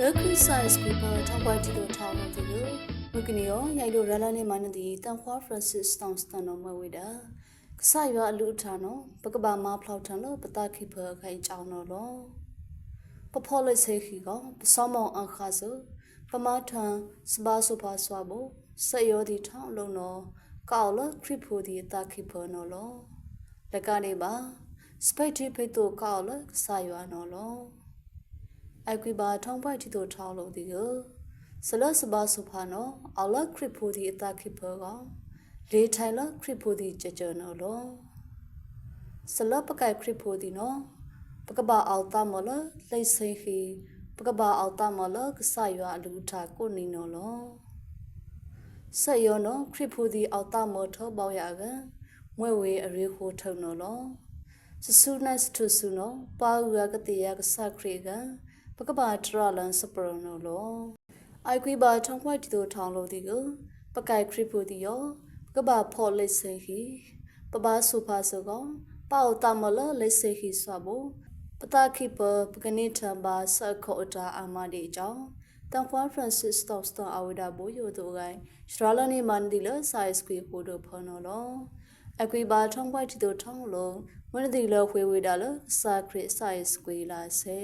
Lucky size people ထောက်ပွားကြည့်လို့ထောက်လို့ဒီလိုဝကနီယောရိုက်လို့ရလာနေမှန်းဒီတန်ခွာ Francis Stone Stone တော့မဝေတာကဆရွာအလူထန်တော့ပကဘာမဖလောက်ထန်လို့ပတခိဖခိုင်ကြောင်းတော့လောပဖောလေးစေခီကပစောမောင်အခါဆိုပမထန်စဘာဆိုဖာဆွာဖို့ဆက်ရောဒီထောင်းလုံးတော့ကောက်လခရစ်ဖိုဒီတခိဖနော်လောလကနေပါစပိတ်တိဖိတ်တော့ကောက်လဆရွာနော်လော အကွေပါထောင်းပိုက်တီတို့ထောင်းလို့ဒီကိုဆလစဘာစုဖာနောအလခရစ်ဖိုဒီအတာခိဖောကလေထိုင်လခရစ်ဖိုဒီကြကြနော်လောဆလပကိုက်ခရစ်ဖိုဒီနော်ပကဘာအောက်တမလလိတ်စိန်ခီပကဘာအောက်တမလကဆရွာလူထာကိုနီနော်လောဆက်ရောနော်ခရစ်ဖိုဒီအောက်တမထောပေါရကမွဲဝေအရေခိုထုံနော်လောစဆူနတ်တူဆူနော်ပါဝရကတိယကဆခရီက ပကပါထရလန်စပရနိုလောအိုက်ကွေဘာထောင်းခွိုက်တီတို့ထောင်းလို့ဒီကိုပကိုက်ခရစ်ပူဒီယောပကပါဖော်လက်စေဟီပပဆူဖာဆကောပေါတမလလက်စေဟီဆွာဘပတာခိပပကနိထဘာဆခောတာအမဒီကြောင့်တန်ခွာဖရန်စစ်စတော့စတော့အဝဒါဘိုယိုတို့ကိုင်စထရလနီမန်ဒီလဆိုင်စကွေပိုတို့ဖော်နော်လောအကွေဘာထောင်းခွိုက်တီတို့ထောင်းလို့မနဒီလခွေဝေတာလစာခရစ်ဆိုင်စကွေလာစေ